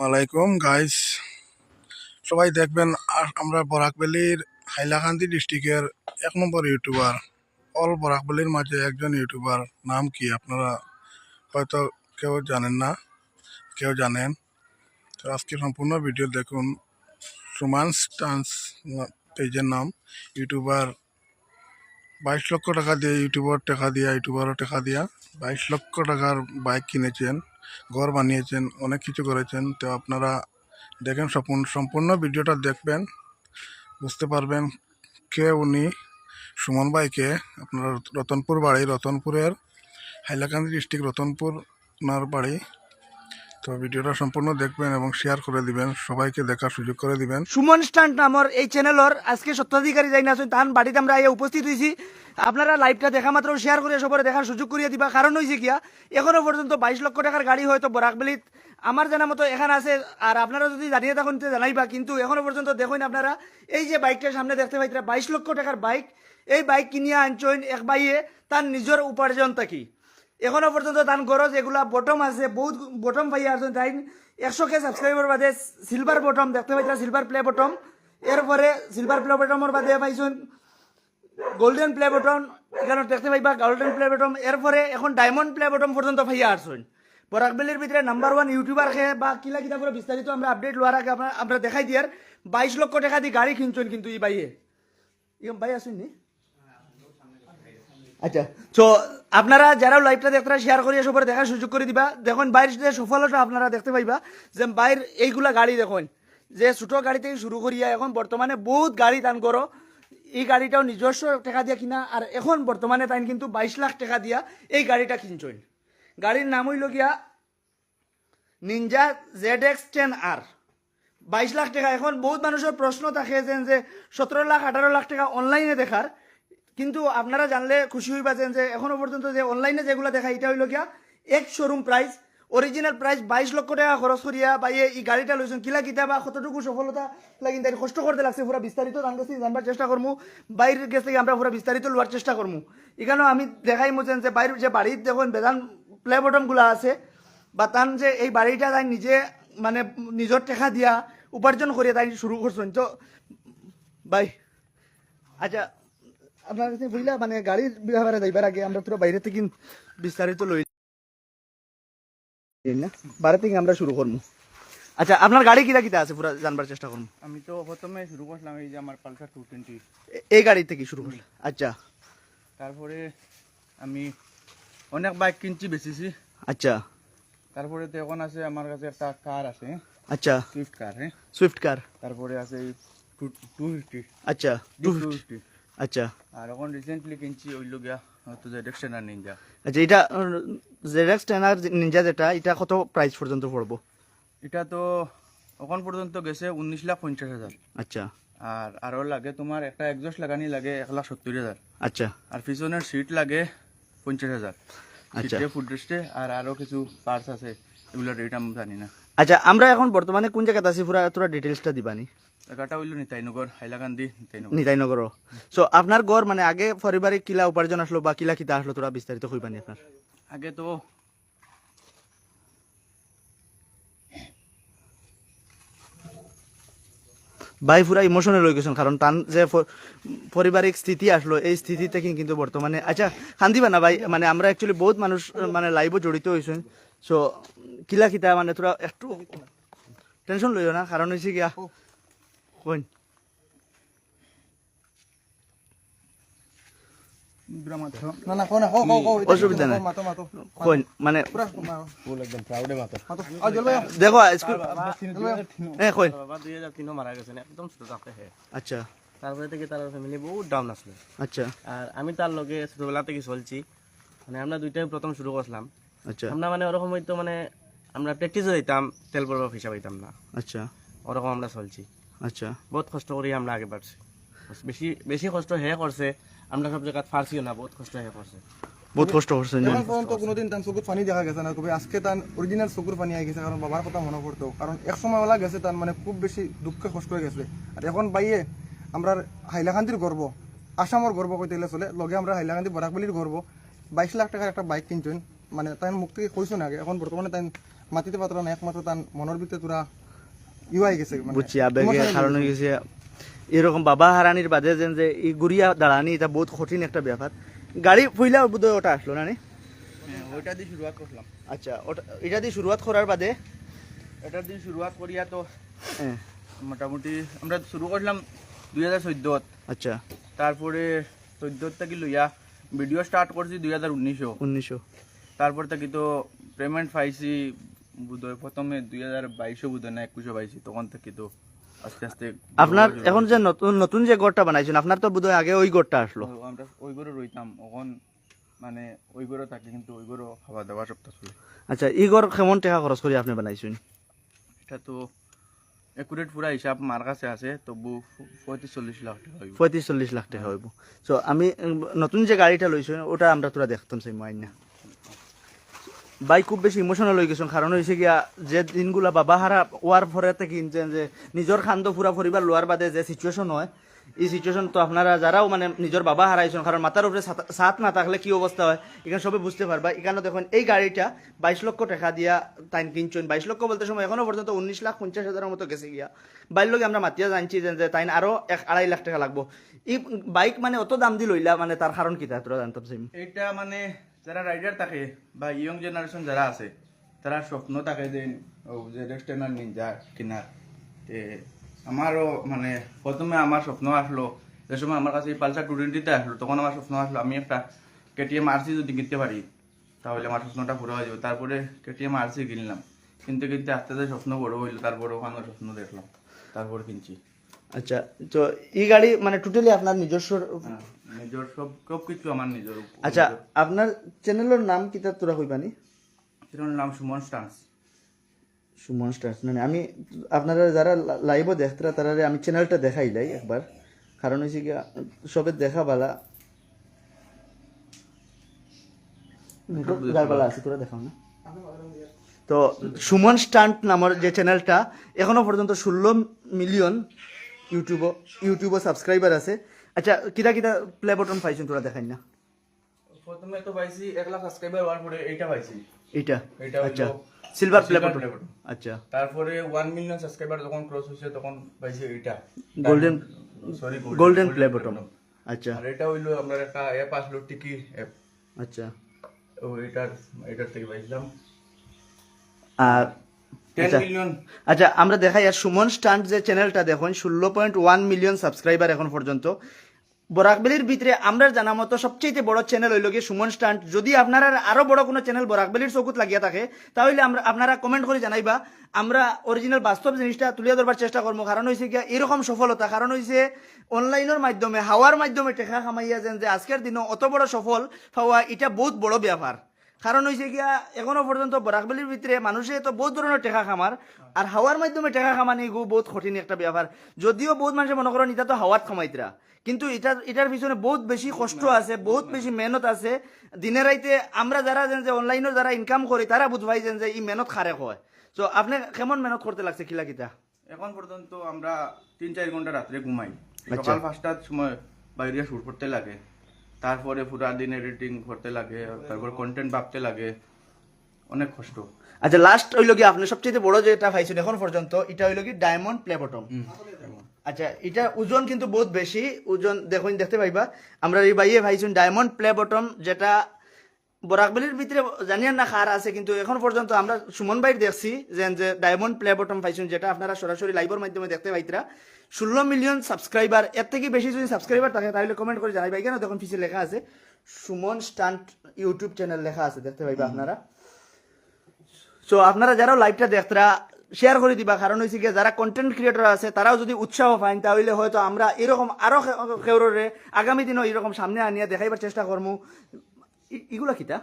ওয়ালাইকুম গাইস সবাই দেখবেন আমরা বরাকবেলির হাইলাকান্দি ডিস্ট্রিক্টের এক নম্বর ইউটিউবার। অল বরাকবেলির মাঝে একজন ইউটিউবার। নাম কি আপনারা হয়তো কেউ জানেন না, কেউ জানেন। তো আজকে সম্পূর্ণ ভিডিও দেখুন। সুমান্স ডান্স পেজের নাম। ইউটিউবার বাইশ লক্ষ টাকা দিয়ে, ইউটিউবার টাকা দিয়া, ইউটিউবারও টাকা দিয়া বাইশ লক্ষ টাকার বাইক কিনেছেন। ঘর বানিয়েছেন, অনেক কিছু করেছেন। তো আপনারা দেখেন সম্পূর্ণ ভিডিওটা দেখবেন, বুঝতে পারবেন কে উনি, সুমন ভাইকে, আপনারা রতনপুর বাড়ি, রতনপুরের হাইলাকান্দি ডিস্ট্রিক্ট রতনপুর, ওনার বাড়ি। তো ভিডিওটা সম্পূর্ণ দেখবেন এবং শেয়ার করে দিবেন। সবাইকে দেখার সুযোগ করে দিবেন। সুমন স্টান্ট নামৰ এই চ্যানেলৰ আজকে সত্ত্বাধিকারী যাই না তাহান বাড়িতে আমরা আইয়া উপস্থিত হয়েছি আপনারা লাইভটা দেখা মাত্র শেয়ার করে সবার দেখার সুযোগ করিয়ে দিবা। কারণ হয়েছে কিয়া, এখনও পর্যন্ত বাইশ লক্ষ টাকার গাড়ি হয়তো বরাকবেলিত আমার জানা মতো এখানে আছে, আর আপনারা যদি জানিয়ে থাকুন জানাইবা, কিন্তু এখনও পর্যন্ত দেখুন আপনারা, এই যে বাইকটা সামনে দেখতে পাইতরা, বাইশ লক্ষ টাকার বাইক এই বাইক কিনিয়া আনছেন এক বাইয়ে তার নিজের উপার্জন থাকি এখনও পর্যন্ত তার গরজ এগুলা বটম আছে, বহুত বটম পাই আছে। তাই একশো কে সাবস্ক্রাইবার বাদে সিলভার বটম দেখতে পাইতরা সিলভার প্লে বটম এরপরে সিলভার প্লে বটমের বাদে পাইছেন গোল্ডেন প্লে বটন এখানে দেখতে পাইবা গোল্ডেন প্লে বটম এরপরে এখন ডায়মন্ড প্লে বটম পর্যন্ত পাইয়া আসছেন বরাকবেলির ভিতরে নাম্বার ওয়ান ইউটিউবার খেয়ে বা কিলা কিতা করে বিস্তারিত আমরা আপডেট লোয়ার আগে আমরা দেখাই দিয়ার বাইশ লক্ষ টাকা দিয়ে গাড়ি কিনছেন কিন্তু এই বাইয়ে। ভাই আসুন নি? আচ্ছা। তো আপনারা যারা লাইভটা দেখতে শেয়ার করিয়া সবার দেখার সুযোগ করে দিবা। দেখুন, বাইরের সফলতা আপনারা দেখতে পাইবা যে বাইর এইগুলা গাড়ি দেখুন। যে ছোট গাড়ি থেকে শুরু করিয়া এখন বর্তমানে বহুত গাড়ি দান করো। এই গাড়িটাও নিজস্ব টাকা দিয়া কিনা, আর এখন বর্তমানে তাই কিন্তু বাইশ লাখ টাকা দিয়া এই গাড়িটা কিনছেন। গাড়ির নাম হইল গিয়া Ninja Z X ten R বাইশ লাখ টাকা। এখন বহুত মানুষের প্রশ্ন থাকে যে সতেরো লাখ, আঠারো লাখ টাকা অনলাইনে দেখার। কিন্তু আপনারা জানলে খুশি হইবা যে এখনও পর্যন্ত যে অনলাইনে যেগুলো দেখা এটা হইল গিয়া এক শোরুম প্রাইস অরিজিনাল প্রাইস বাইশ লক্ষ টাকা খরচ করিয়া বা এই গাড়িটা লইছেন, কিলা কিতা বা কতটুকু সফলতা? লাগিন তাই কষ্ট করতে লাগছে, পুরা বিস্তারিত জান গেছি জানবার চেষ্টা করমু। বাইরের কাছ থেকে আমরা পুরা বিস্তারিত লোয়ার চেষ্টা করমু। এখানেও আমি দেখাই মুছেন যে বাইরের যে বাড়ির দেখুন, বেদান প্লে বটমগুলো আছে, বা তান যে এই বাড়িটা তাই নিজে মানে নিজের টাকা দিয়া উপার্জন করিয়া তাই শুরু করছেন। তো, বাই। আচ্ছা আপনার কাছে বুঝলা মানে গাড়ির ব্যাপারে যাইবার আগে আমরা পুরো বাইরে থেকে বিস্তারিত লই না? বাইরে থেকে আমরা শুরু করব আচ্ছা আপনার গাড়ি কিরা কিটা আছে পুরো জানবার চেষ্টা করব আমি তো প্রথমে শুরু করলাম এই যে আমার পালসার টু টোয়েন্টি এই গাড়ি থেকে শুরু করলাম আচ্ছা। তারপরে আমি অনেক বাইক কিনছি বেচেছি। আচ্ছা। তারপরে তো এখন আছে আমার কাছে একটা কার আছে। আচ্ছা। সুইফট কার হ্যাঁ। সুইফট কার তারপরে আছে টু ফিফটি আচ্ছা টু 250 ফিফটি আচ্ছা। আর এখন রিসেন্টলি কিনছি ওইল গিয়া হয়তো যে ডেক্সেনার নিনজা আচ্ছা এটা জেডএক্স টেনার নিনজা যেটা এটা কত প্রাইস পর্যন্ত পড়ব? এটা তো এখন পর্যন্ত গেছে উনিশ লাখ পঞ্চাশ হাজার। আচ্ছা। আর আরও লাগে তোমার একটা একজস্ট লাগানি লাগে এক লাখ সত্তর হাজার। আচ্ছা। আর পিছনের সিট লাগে পঞ্চাশ হাজার। আচ্ছা। সিটে ফুটরেস্টে আর আরও কিছু পার্টস আছে এগুলোর রেট আমি জানি না। আচ্ছা আমরা এখন বর্তমানে কোন জায়গাতে আছি? পুরা তোরা ডিটেলসটা দিবানি। এগারোটা হইল নিতাইনগর হাইলাকান্দি নিতাইনগর। নিতাইনগর সো আপনার গড় মানে আগে পারিবারিক কিলা উপার্জন আসলো বা কিলা কিতা আসলো তোরা বিস্তারিত কইবানি আপনার। আগে তো ভাই পুরা ইমোশনাল হয়ে গেছেন কারণ তান যে পারিবারিক স্থিতি আসলো এই স্থিতি থেকে কিন্তু বর্তমানে আচ্ছা কান্দিবা না ভাই মানে আমরা অ্যাকচুয়ালি বহুত মানুষ মানে লাইভও জড়িত হয়েছেন সো কিলা কিতা মানে তোরা একটু টেনশন লইও না কারণ হয়েছে গিয়া কইন না না কো না কো কো কো অসুবিধা নাই। মাতো মাতো। কইন মানে পুরা মাতো। আ জল ভাই দেখো স্কুল এ কইন বাবা দুই হাজার তিনও মারা গেছেন একদম ছোট থাকতে আচ্ছা। তারপরে থেকে তার ফ্যামিলি বহুত ডাউন আসলো। আচ্ছা। আর আমি তার লগে ছোটবেলা থেকে চলছি। মানে আমরা দুইটাই প্রথম শুরু করলাম আচ্ছা। আমরা মানে ওরকম হয়তো মানে আমরা প্র্যাকটিসে দিতাম তেল পড়ব হিসাব হইতাম না। আচ্ছা। ওরকম আমরা চলছি। আচ্ছা। বহুত কষ্ট করি আমরা আগে বাড়ছি বেশি বেশি কষ্ট হে করছে আমরা সব জায়গায় ফার্সিও না বহুত কষ্ট হে করছে বহুত কষ্ট করছেন এখন পর্যন্ত কোনোদিন তান চকুর পানি দেখা গেছে না কবে আজকে তান অরিজিনাল চকুর পানি আই গেছে কারণ বাবার কথা মনে পড়তো কারণ এক সময় ওলা গেছে তান মানে খুব বেশি দুঃখে কষ্ট হয়ে গেছে। আর এখন বাইয়ে আমরা হাইলাকান্দির গর্ব আসামর গর্ব কইতে গেলে চলে লগে আমরা হাইলাকান্দি বরাকবলির গর্ব বাইশ লাখ টাকার একটা বাইক কিনছেন মানে তাই মুখ থেকে কইছো না আগে এখন বর্তমানে তাই মাতিতে পাত্র না একমাত্র তার মনের ভিতরে তোরা ইউ আই গেছে মানে বুঝছি আবেগে emotional গেছে। এরকম বাবা হারানির বাদে যেন যে এই গুড়িয়া দাঁড়ানি এটা বহুত কঠিন একটা ব্যাপার। গাড়ি ফুইলা বোধহয় ওটা আসলো না হ্যাঁ, ওইটা দিয়ে শুরুয়াত করলাম। আচ্ছা ওটা এটা দিয়ে শুরুয়াত করার বাদে? এটা দিয়ে শুরুয়াত করিয়া তো হ্যাঁ, মোটামুটি আমরা শুরু করলাম দুই হাজার চোদ্দত। আচ্ছা। তারপরে চোদ্দত থেকে লইয়া ভিডিও স্টার্ট করছি দুই হাজার উনিশও উনিশশো তারপর থেকে তো পেমেন্ট পাইছি বোধহয় প্রথমে দুই হাজার বাইশও বোধহয় না একুশও পাইছি তখন থেকে তো আস্তে আস্তে আপনার এখন যে নতুন নতুন যে গড়টা বানাইছেন আপনার তো বোধহয় আগে ওই গড়টা আসলো। আমরা ওই ঘরে রইতাম এখন মানে ওই ঘরে থাকি কিন্তু ওই ঘরে খাওয়া দাওয়া সপ্তাহ চলে। আচ্ছা এই গড় কেমন টাকা খরচ করে আপনি বানাইছেন? এটা তো একুরেট পুরা হিসাব মার কাছে আছে তবু পঁয়ত্রিশ চল্লিশ লাখ টাকা হইব। পঁয়ত্রিশ চল্লিশ লাখ টাকা হইব। সো আমি নতুন যে গাড়িটা লইছো ওটা আমরা তোরা দেখতাম সেই মাইন। না বাইক খুব বেশি ইমোশনাল হয়ে গেছে। কারণ হয়েছে গিয়া, যে দিনগুলা বাবা হারা ওয়ার থেকে কিনছেন যে নিজের খান্দ পুরা পরিবার লোয়ার বাদে যে সিচুয়েশন হয়, এই সিচুয়েশন তো আপনারা যারাও মানে নিজের বাবা হারাইছেন, কারণ মাথার উপরে ছাদ না থাকলে কি অবস্থা হয়, এখানে সবে বুঝতে পারবা। এখানে দেখুন, এই গাড়িটা বাইশ লক্ষ টাকা দিয়া তাই কিনছেন। বাইশ লক্ষ বলতে সময় এখনও পর্যন্ত উনিশ লাখ পঞ্চাশ হাজারের মতো গেছে গিয়া। বাইর লগে আমরা মাতিয়া জানছি যে তাই আরও এক আড়াই লাখ টাকা লাগবো। এই বাইক মানে অত দাম দি লইলা মানে তার কারণ কি তা তোরা জানতাম এটা মানে যারা রাইডার থাকে বা ইয়ং জেনারেশন যারা আছে তারা স্বপ্ন থাকে যে ও যে রেস্টেনার নিনজা কিনার তে আমারও মানে প্রথমে আমার স্বপ্ন আসলো যে সময় আমার কাছে পালসার টু টোয়েন্টিতে আসলো তখন আমার স্বপ্ন আসলো আমি একটা কেটিএম আরসি যদি কিনতে পারি তাহলে আমার স্বপ্নটা পুরো হয়ে যাবে। তারপরে কেটিএম আরসি কিনলাম। কিনতে কিনতে আস্তে আস্তে স্বপ্ন বড় হইল তারপরে ওখানে স্বপ্ন দেখলাম তারপর কিনছি। আচ্ছা তো এই গাড়ি মানে টোটালি আপনার নিজস্ব হ্যাঁ, নিজের সব সব কিছু আমার নিজের আচ্ছা আপনার চ্যানেলের নাম কি তা তোরা কইবানি এটার নাম সুমন স্টান্স সুমন স্টার্স মানে আমি আপনারা যারা লাইভও দেখতরা তারা আমি চ্যানেলটা দেখাইলাই একবার। কারণ হয়েছে কি সবে দেখা বালা। বালা আছে তোরা দেখাও না। তো সুমন স্টান্ট নামের যে চ্যানেলটা এখনও পর্যন্ত ষোলো মিলিয়ন ইউটিউব ইউটিউবে সাবস্ক্রাইবার আছে। আচ্ছা কিতা কিতা প্লে বটন পাইছেন তোরা দেখাই না? প্রথমে তো পাইছি এক লাখ সাবস্ক্রাইবার হওয়ার পরে এইটা পাইছি। এইটা? এটা আচ্ছা সিলভার প্লে বটন আচ্ছা। তারপরে ওয়ান মিলিয়ন সাবস্ক্রাইবার যখন ক্রস হয়েছে তখন পাইছি এইটা। Golden sorry golden play button আচ্ছা। আর এটা হইল আপনার একটা অ্যাপ আসলো টিকি অ্যাপ আচ্ছা। ও এটার এটার থেকে পাইছিলাম। আর আচ্ছা আমরা দেখাই আর সুমন স্টান্ট যে চ্যানেলটা দেখুন ষোলো পয়েন্ট ওয়ান মিলিয়ন সাবস্ক্রাইবার এখন পর্যন্ত। বরাকবেলির ভিতরে আমরা জানা মতো সবচেয়ে বড় চ্যানেল হইল গিয়ে সুমন স্টান্ট। যদি আপনারা আরও বড় কোনো চ্যানেল বরাকবেলির চকুত লাগিয়া থাকে তাহলে আমরা আপনারা কমেন্ট করে জানাইবা। আমরা অরিজিনাল বাস্তব জিনিসটা তুলিয়া ধরবার চেষ্টা করব। কারণ হয়েছে গিয়া এরকম সফলতা। কারণ হয়েছে অনলাইনের মাধ্যমে হাওয়ার মাধ্যমে টেকা খামাইয়া যেন যে আজকের দিনে অত বড় সফল পাওয়া এটা বহুত বড় ব্যাপার। কারণ হয়েছে গিয়া এখনও পর্যন্ত বরাকবেলির ভিতরে মানুষে তো বহুত ধরনের টেকা খামার আর হাওয়ার মাধ্যমে টেকা খামানি গু বহুত কঠিন একটা ব্যাপার যদিও বহুত মানুষে মনে করেন এটা তো হাওয়াত খামাইতরা কিন্তু এটা এটার পিছনে বহুত বেশি কষ্ট আছে বহুত বেশি মেহনত আছে। দিনে রাইতে আমরা যারা যেন যে অনলাইনের যারা ইনকাম করি তারা বুঝবাই যেন যে এই মেহনত খারে হয়। তো আপনি কেমন মেহনত করতে লাগছে কিলা কিতা? এখন পর্যন্ত আমরা তিন চার ঘণ্টা রাত্রে ঘুমাই। আচ্ছা। সকাল পাঁচটার সময় বাইরে শুট করতে লাগে। তারপরে পুরা দিন এডিটিং করতে লাগে তারপর কন্টেন্ট ভাবতে লাগে। অনেক কষ্ট। আচ্ছা লাস্ট হইল কি আপনি সবচেয়ে বড় যেটা পাইছেন এখন পর্যন্ত এটা হইল কি ডায়মন্ড প্লে বটম আচ্ছা এটা ওজন কিন্তু বহুত বেশি ওজন দেখুন দেখতে পাইবা। আমরা এই বাইয়ে পাইছুন ডায়মন্ড প্লে বটম যেটা বরাকবেলির ভিতরে জানিয়ান না খার আছে কিন্তু এখন পর্যন্ত আমরা সুমন ভাইর দেখছি যে যে ডায়মন্ড প্লে বটম পাইছুন যেটা আপনারা সরাসরি লাইভের মাধ্যমে দেখতে পাইতরা। ষোলো মিলিয়ন সাবস্ক্রাইবার এর থেকে বেশি যদি সাবস্ক্রাইবার থাকে তাহলে কমেন্ট করে জানাইবা কেন দেখুন পিছিয়ে লেখা আছে? সুমন স্টান্ট ইউটিউব চ্যানেল লেখা আছে দেখতে পাইবা আপনারা। সো আপনারা যারা লাইভটা দেখতরা শেয়ার করে দিবা। কারণ হয়েছে গিয়ে যারা কন্টেন্ট ক্রিয়েটর আছে তারাও যদি উৎসাহ পান তাহলে হয়তো আমরা এরকম আরও কেউরে আগামী দিনও এরকম সামনে আনিয়া দেখাইবার চেষ্টা করব ইগুলা কিটা?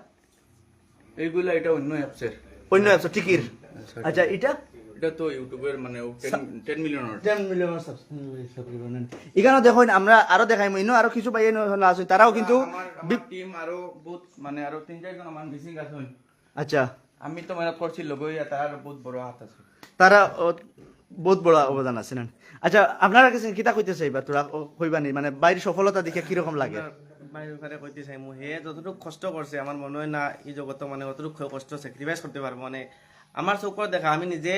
এইগুলা এটা অন্য অ্যাপসের অন্য অ্যাপস টিকির। আচ্ছা এটা? এটা তো ইউটিউবের মানে টেন মিলিয়নের টেন মিলিয়ন এখানে দেখুন আমরা আরও দেখাই ইনো আরও কিছু পাইয়ে আছে। তারাও কিন্তু টিম আরও বহুত মানে আরও তিন চারজন আমার মিসিং আছে। আচ্ছা। আমি তো মেহনত করছি লগই তার বহুত বড় হাত আছে। তারা বহুত বড় অবদান আছে না? আচ্ছা আপনারা কাছে কিতা কইতেছে এবার তোরা? ও, কইবানি মানে বাইরের সফলতা দেখে কীরকম লাগে? বাইরের ফারে কইতে চাই মু হে যতটুকু কষ্ট করছে আমার মনে হয় না এই জগতে মানে অতটুকু কষ্ট স্যাক্রিফাইস করতে পারব মানে আমার চকুর দেখা আমি নিজে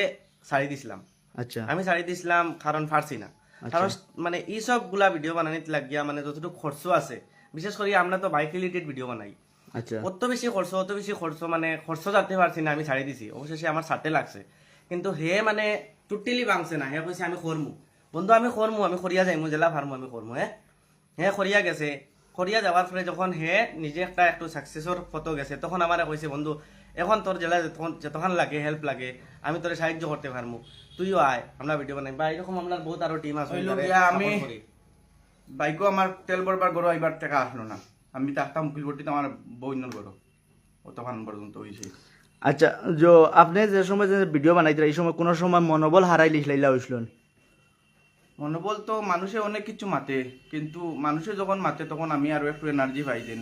শাড়ি দিছিলাম। আচ্ছা। আমি শাড়ি দিছিলাম কারণ ফারছি না। কারণ মানে এই সবগুলা ভিডিও বানানিতে লাগিয়া মানে যতটুকু খরচ আছে বিশেষ করে আমরা তো বাইক রিলেটেড ভিডিও বানাই। আচ্ছা। অত বেশি খরচ অত বেশি খরচ মানে খরচ যাতে পারছি না আমি ছাড়ি দিছি। অবশেষে আমার সাথে লাগছে। কিন্তু হে মানে টোটেলি ভাঙছে না। হে কইছে আমি করমু বন্ধু আমি করমু আমি খরিয়া যাইমু জেলা ফার্মু আমি করমু হ্যাঁ হে খরিয়া গেছে। খরিয়া যাওয়ার পরে যখন হে নিজে একটা একটু সাকসেসর ফটো গেছে তখন আমার কইছে বন্ধু এখন তোর জেলা যতক্ষণ যতক্ষণ লাগে হেল্প লাগে আমি তোরে সাহায্য করতে পারমু। তুইও আয় আমরা ভিডিও বানাই। বা এরকম আমরা বহুত আরও টিম আছে আমি-। বাইকও আমার তেল ভরবার গরো এইবার টাকা আসলো না। আমি থাকতাম উকিলপট্টিতে আমার বইনের গরো অতক্ষণ পর্যন্ত হয়েছে আচ্ছা যে আপনি যে সময় যে ভিডিও বানাইতে এই সময় কোনো সময় মনোবল হারাই লিখলাইলা হইছিলেন মনোবল তো মানুষে অনেক কিছু মাতে, কিন্তু মানুষে যখন মাতে তখন আমি আরও একটু এনার্জি পাই দেন।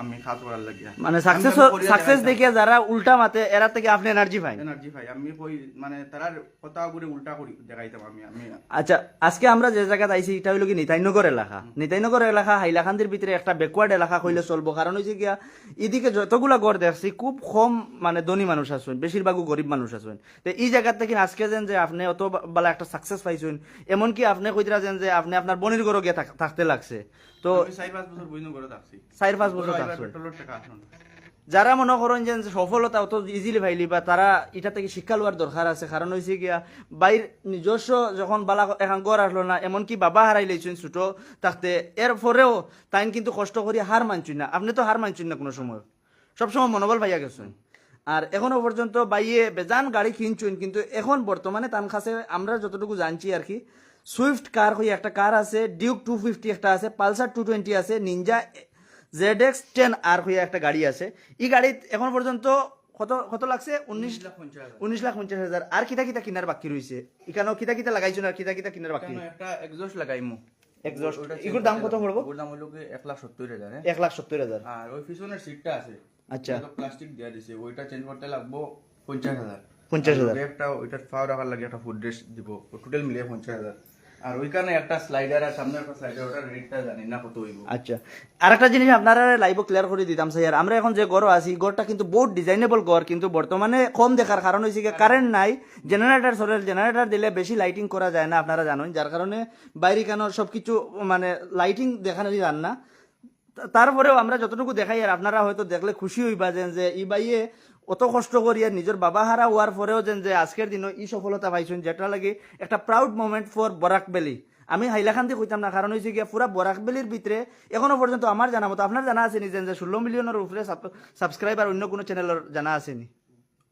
আমি কাজ করার লাগিয়া। মানে সাকসেস সাকসেস দেখে যারা উল্টা মাতে এরা থেকে আপনি এনার্জি পাই এনার্জি পাই। আমি কই মানে তারার কথা করে উল্টা করি দেখাইতাম আমি আমি আচ্ছা আজকে আমরা যে জায়গাতে আইছি এটা হইল কি নিতাইনগর এলাকা। নিতাইনগর এলাকা হাইলাকান্দির ভিতরে একটা ব্যাকওয়ার্ড এলাকা কইলে চলবো। কারণ হইছে গিয়া এদিকে যতগুলা গড় দেখছি খুব কম মানে ধনী মানুষ আছেন বেশিরভাগও গরিব মানুষ আছেন। তো এই জায়গার থেকে আজকে যেন যে আপনি অত বেলা একটা সাকসেস পাইছেন এমনকি আপনি কইতরা যেন যে আপনি আপনার বনির ঘরও গিয়ে থাকতে লাগছে। তো চার পাঁচ বছর যারা মনে করেন যে সফলতা অত ইজিলি পাইলি বা তারা এটা থেকে শিক্ষা লওয়ার দরকার আছে। কারণ হয়েছে গিয়া বাইর নিজস্ব যখন বালা এখন গড় আসলো না এমনকি বাবা হারাই লাইছেন ছোট থাকতে এর পরেও তাই কিন্তু কষ্ট করি হার মানছুন না। আপনি তো হার মানছুন না কোনো সময় সবসময় মনোবল ভাইয়া গেছেন। আর এখনও পর্যন্ত বাইয়ে বেজান গাড়ি কিনছুন কিন্তু এখন বর্তমানে তান খাসে আমরা যতটুকু জানছি আর কি সুইফট কার হয়ে একটা কার আছে ডিউক টু ফিফটি একটা আছে পালসার টু টোয়েন্টি আছে Ninja Z X ten R হয়ে একটা গাড়ি আছে। এই গাড়িত এখন পর্যন্ত কত কত লাগছে? উনিশ লাখ উনিশ লাখ পঞ্চাশ হাজার। আর কিতা কিতা কিনার বাকি রয়েছে এখানেও কিতা কিতা লাগাইছো আর কিতা কিতা কিনার বাকি? একটা লাগাইমু। এগুলোর দাম কত পড়ব? দাম হলো এক লাখ সত্তর হাজার হ্যাঁ? এক লাখ সত্তর হাজার। আর ওই পিছনের সিটটা আছে। আচ্ছা। প্লাস্টিক দেওয়া দিছে। ওইটা চেঞ্জ করতে লাগবো পঞ্চাশ হাজার। পঞ্চাশ হাজার। একটা ওইটা ফাও রাখার লাগে একটা ফুড ড্রেস দিব। টোটাল মিলিয়ে পঞ্চাশ হাজার। আর ওইখানে একটা স্লাইডার আর একটা স্লাইডার ওটার রেটটা জানি না কত হইব। আচ্ছা জিনিস আপনারা ক্লিয়ার করে দিতাম স্যার আমরা এখন যে গড় আছি গড়টা কিন্তু বহুত ডিজাইনেবল গড় কিন্তু বর্তমানে কম দেখার কারণ হয়েছে কি কারেন্ট নাই। জেনারেটর সরের জেনারেটর দিলে বেশি লাইটিং করা যায় না, আপনারা জানেন। যার কারণে বাইরে কেন সব কিছু মানে লাইটিং দেখানো যান না। তারপরেও আমরা যতটুকু দেখাই, আর আপনারা হয়তো দেখলে খুশি হইবা যে ই বাইয়ে অত কষ্ট করি আর নিজের বাবা হারা হওয়ার পরেও যেন যে আজকের দিনও ই সফলতা পাইছেন যেটা লাগে একটা proud moment for Barak valley আমি হাইলাকান্দি কইতাম না কারণ হয়েছে গিয়া পুরা বরাক ভ্যালির ভিতরে এখনও পর্যন্ত আমার জানা মতো আপনার জানা আছে নি যেন যে ষোলো মিলিয়নের উপরে সাবস্ক্রাইবার অন্য কোনো চ্যানেলের জানা আছে নি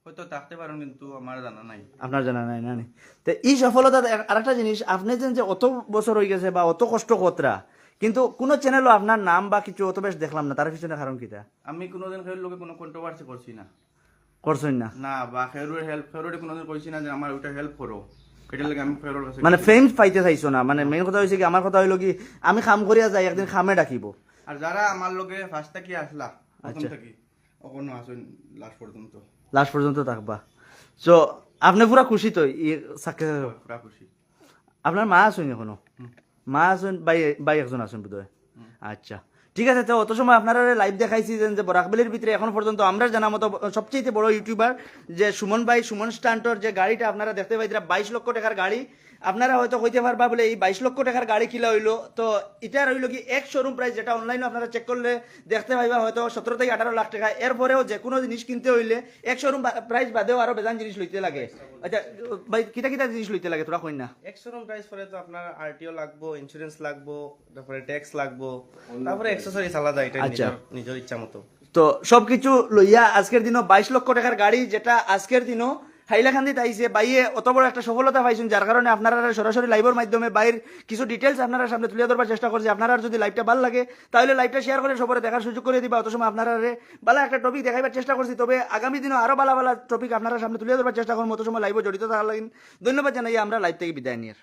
হয়তো থাকতে পারেন কিন্তু আমার জানা নাই। আপনার জানা নাই না নি? তো এই সফলতা আর একটা জিনিস আপনি যেন যে অত বছর হয়ে গেছে বা অত কষ্ট কতরা কিন্তু কোনো চ্যানেলও আপনার নাম বা কিছু অত বেশ দেখলাম না তার পিছনে কারণ কিটা আমি কোনোদিন লোকে কোনো কন্ট্রোভার্সি করছি না। করছেন না? না বা খেরুর হেল্প খেরুরে কোনোদিন কইছি না যে আমার ওইটা হেল্প করো। আমি মানে ফেম পাইতে চাইছো না? মানে মেইন কথা হয়েছে কি আমার কথা হইল কি আমি খাম করিয়া যাই একদিন খামে ডাকিব। আর যারা আমার লগে ফার্স্ট থেকে আসলা প্রথম। থেকে অকনো আসুন লাস্ট পর্যন্ত। লাস্ট পর্যন্ত থাকবা। সো আপনি পুরা খুশি তো? সাকসেস পুরা খুশি। আপনার মা আছেন এখনও? মা আছেন বাই বাই একজন আছেন বোধহয়? আচ্ছা। ঠিক আছে, তো অত সময় আপনারা লাইভ দেখাইছি যে বরাকবেলির ভিতরে এখন পর্যন্ত আমরা জানা মতো সবচেয়ে বড় ইউটিউবার যে সুমন ভাই, সুমন স্টান্টর যে গাড়িটা আপনারা দেখতে পাই বাইশ লক্ষ টাকার গাড়ি। আপনারা হয়তো কইতে পারবা বলে এই বাইশ লক্ষ টাকার গাড়ি কিলা হইল। তো এটা রইল কি এক শোরুম প্রাইস যেটা অনলাইনে আপনারা চেক করলে দেখতে পাইবা হয়তো সতেরো থেকে আঠারো লাখ টাকা। এরপরেও যে কোনো জিনিস কিনতে হইলে এক শোরুম প্রাইস বাদেও আরও বেজান জিনিস লইতে লাগে। আচ্ছা ভাই কিতা জিনিস লইতে লাগে তোরা কই না এক্সরুম প্রাইস পরে তো আপনার আরটিও লাগবো ইন্স্যুরেন্স লাগবো তারপরে ট্যাক্স লাগবো তারপরে অ্যাক্সেসরিজ আলাদা এটা আচ্ছা। নিজের ইচ্ছা মতো। তো সবকিছু লইয়া আজকের দিনও বাইশ লক্ষ টাকার গাড়ি যেটা আজকের দিনও হাইলাকান্দিতে আইসে বাইয়ে অত বড় একটা সফলতা পাইছেন, যার কারণে আপনারা সরাসরি লাইভের মাধ্যমে বাইর কিছু ডিটেলস আপনারা সামনে তুলে ধরবার চেষ্টা করছে। আপনারা যদি লাইভটা ভালো লাগে, তাহলে লাইভটা শেয়ার করে সবাই দেখার সুযোগ করে দিবা। অত সময় আপনারা ভালো একটা টপিক দেখাইবার চেষ্টা করছি, তবে আগামী দিনে আরও ভালো ভালো টপিক আপনারা সামনে তুলে ধরবার চেষ্টা করুন অত সময় লাইভে জড়িত থাকার লাগেন ধন্যবাদ জানাই আমরা লাইভ থেকে বিদায় নিয়ে।